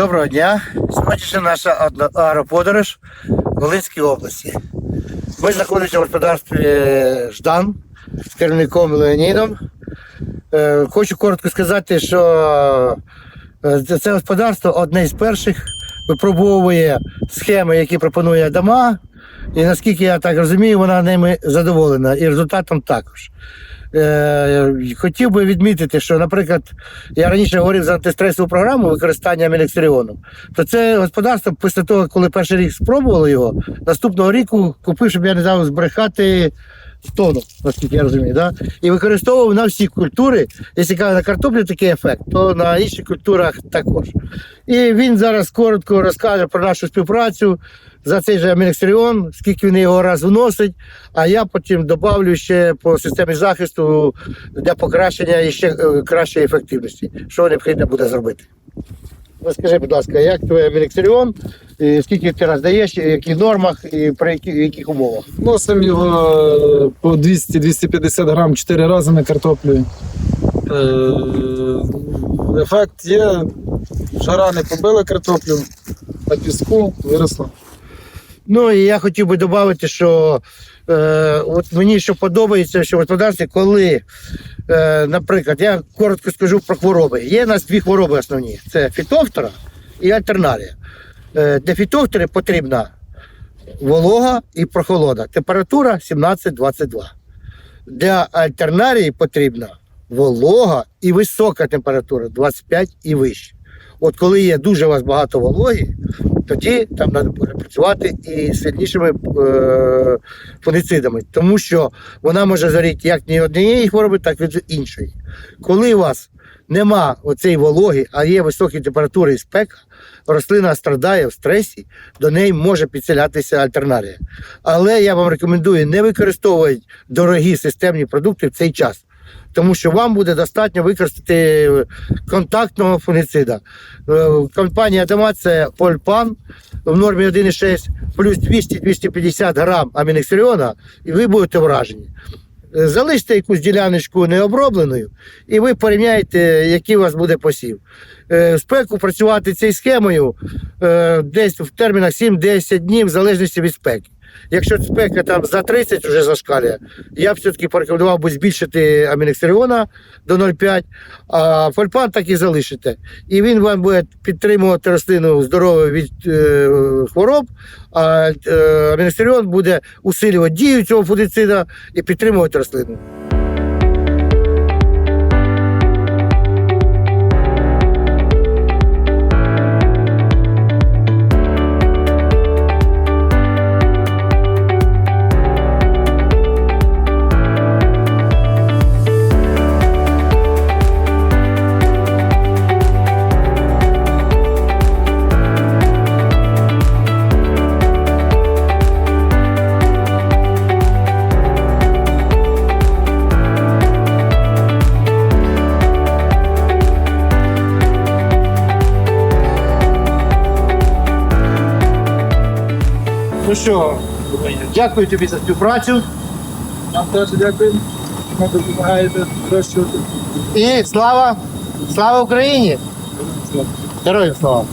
Доброго дня. Сьогоднішня наша агроподорож в Волинській області. Ми знаходимося в господарстві е, Ждан з керівником Леонідом. Е, Хочу коротко сказати, що е, це- господарство одне з перших випробовує схеми, які пропонує Адама. І наскільки я так розумію, вона ними задоволена і результатом також. Е, хотів би відмітити, що, наприклад, я раніше говорив за антистресову програму використання Мелексеріоном, то це господарство після того, коли перший рік спробувало його, наступного року купив, щоб я не дав збрехати тонну, наскільки я розумію, да? і використовував на всі культури. Якщо на картоплю такий ефект, то на інших культурах також. І він зараз коротко розкаже про нашу співпрацю за цей же амілекстеріон, скільки він його раз вносить, а я потім добавлю ще по системі захисту для покращення і ще е, кращої ефективності, що необхідно буде зробити. Розкажи, будь ласка, як твій амілекстеріон, скільки ти раз даєш, і в яких нормах і при які- яких умовах? Носимо його е, по 200-250 грам 4 рази на картоплю. Е, Ефект є. Жара не побила картоплю, на піску виросла. Ну і я хотів би додати, що е, от мені що подобається, що в господарстві, коли, е, наприклад, я коротко скажу про хвороби. Є у нас дві хвороби основні: це фітофтора і альтернарія. Е, для фітофтори потрібна волога і прохолода. Температура 17-22. Для альтернарії потрібна волога і висока температура 25 і вище. От коли є дуже у вас багато вологи, тоді там треба працювати і сильнішими е, фунгіцидами, тому що вона може зоріти як не однієї хвороби, так і від іншої. Коли у вас нема оцеї вологи, а є високі температури і спека, рослина страдає в стресі, до неї може підселятися альтернарія. Але я вам рекомендую не використовувати дорогі системні продукти в цей час. Тому що вам буде достатньо використати контактного фунгіцида. Е, Компанія Дома це Ольпан в нормі 1,6 плюс 200-250 грам амінексеріона, і ви будете вражені. Е, Залиште якусь діляночку необробленою, і ви порівняєте, який у вас буде посів. Е, спеку працювати цією схемою е, десь в термінах 7-10 днів, в залежності від спеки. Якщо спека там за 30 вже зашкалює, я б все-таки порекомендував би збільшити амінекстеріона до 0,5, а фольпан так і залишите. І він вам буде підтримувати рослину здоровою від е, хвороб, а е, амінекстеріон буде усилювати дію цього фудицида і підтримувати рослину. Ну що, дякую тобі за співпрацю Нам теж дякую, що ви допомагаєте вирощувати. і слава! Слава Україні! Героям слава!